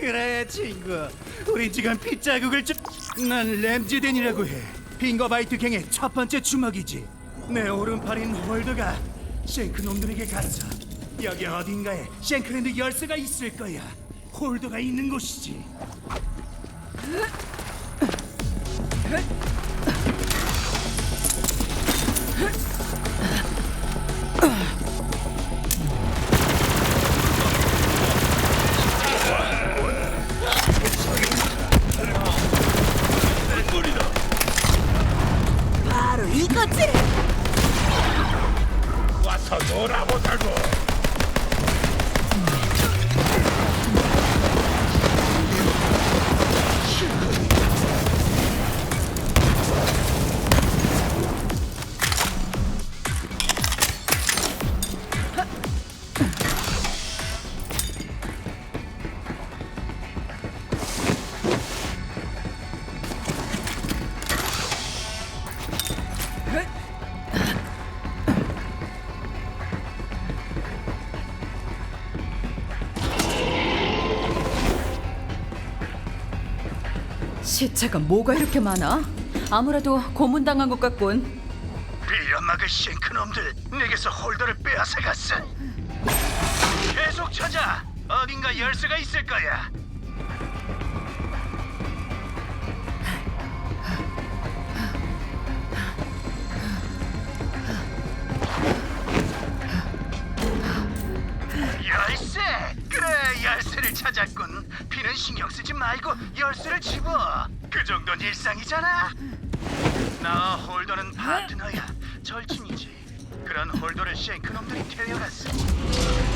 그래 친구. 우리 지금 핏자국을 좀... 난 램지덴이라고 해. 핑거바이트 갱의 첫 번째 주먹이지. 내 오른팔인 홀드가 쉔크 놈들에게 갔어. 여기 어딘가에 쉔크랜드 열쇠가 있을 거야. 홀드가 있는 곳이지 바로 이거지. 와서 놀아보자고. 시체가 뭐가 이렇게 많아? 아무래도 고문당한 것 같군. 빌려막을 쉔크 놈들 내게서 홀더를 빼앗아갔어 계속 찾아 어딘가 열쇠가 있을 거야 신경 쓰지 말고 열쇠를 집어. 그 정도는 일상이잖아. 나 홀더는 파트너야. 절친이지. 그런 홀더를 쉔크 놈들이 데려갔어.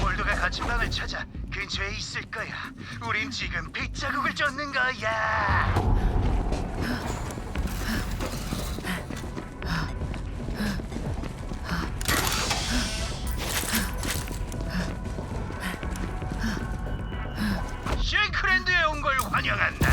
홀더가 갇힌 방을 찾아 근처에 있을 거야. 우린 지금 빗자국을 쫓는 거야 환영한다 다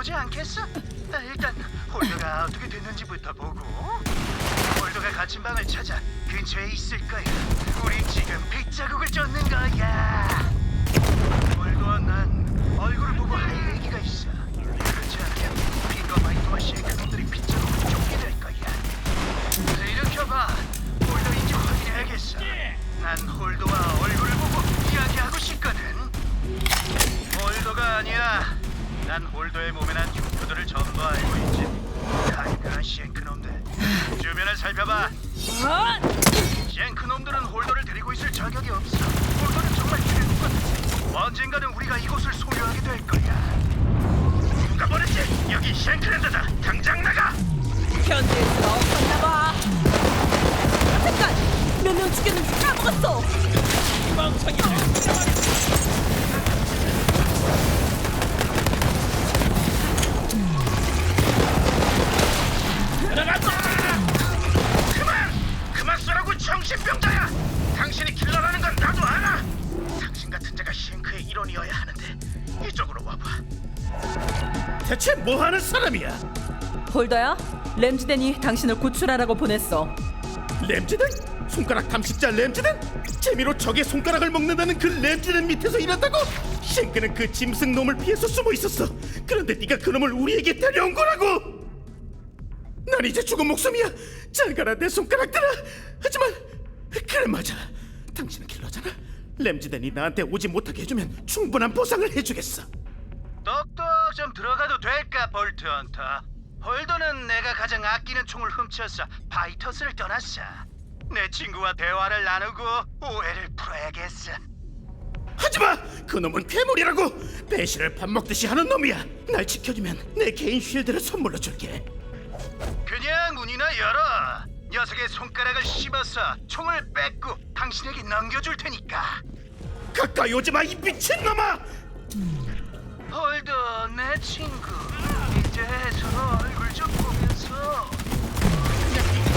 보지 않겠어? 아, 일단 홀더가 어떻게 됐는지부터 보고. 홀더가 갇힌 방을 찾아 근처에 있을 거야. 우리 지금 빗자국을 쫓는 거야. 홀더와 난 얼굴을 보고 할얘 난 홀더의 몸에 난 흉터들을 전부 알고 있지. 가이그한 쉔크놈들. 주변을 살펴봐. 쉔크놈들은 홀더를 데리고 있을 자격이 없어. 홀더는 정말 최고거든. 언젠가는 우리가 이곳을 소유하게 될 거야. 누가 보냈지? 여기 쉔크랜드다. 당장 나가. 수가 없었나 봐. 여태까지 몇명 죽였는지 까먹었어. 그만! 대체 뭐 하는 사람이야? 홀더야, 램지덴이 당신을 구출하라고 보냈어. 램지든? 손가락 탐식자 램지든? 재미로 적의 손가락을 먹는다는 그 램지든 밑에서 일한다고? 쉔크는 그 짐승 놈을 피해서 숨어 있었어 그런데 네가 그 놈을 우리에게 데려온 거라고! 난 이제 죽은 목숨이야 잘 가라 내 손가락들아 하지만 그래 맞아 당신은 킬러잖아 램즈덴이 나한테 오지 못하게 해주면 충분한 보상을 해주겠어. 똑똑 좀 들어가도 될까 볼트 헌터 홀더는 내가 가장 아끼는 총을 훔쳐서 바이터스를 떠났어 내 친구와 대화를 나누고 오해를 풀어야겠어 하지마! 그놈은 괴물이라고! 배신을 밥 먹듯이 하는 놈이야! 날 지켜주면 내 개인 쉴드를 선물로 줄게 그냥 문이나 열어 녀석의 손가락을 씹어서 총을 뺏고 당신에게 넘겨줄 테니까 가까이 오지마 이 미친놈아! 친구. 이제 서로 얼굴 좀 보면서.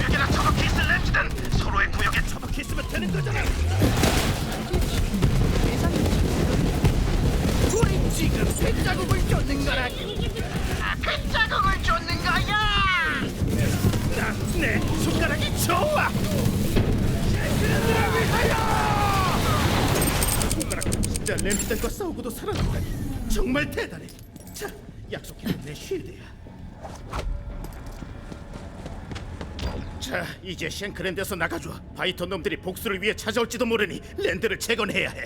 벽에다 처박혀 있을 램즈든 서로의 구역에 처박혀 있으면 되는 거잖아. 우리 지금 쇠 자국을 쫓는 거라. 그 자국을 쫓는 거야! 나내 손가락이 좋아! 손가락 진짜 램즈들과 싸우고도 살아남다니 정말 대단해. 자 약속해준 내 쉴드야. 자 이제 쉔크랜드에서 나가줘 바이터 놈들이 복수를 위해 찾아올지도 모르니 랜드를 재건해야 해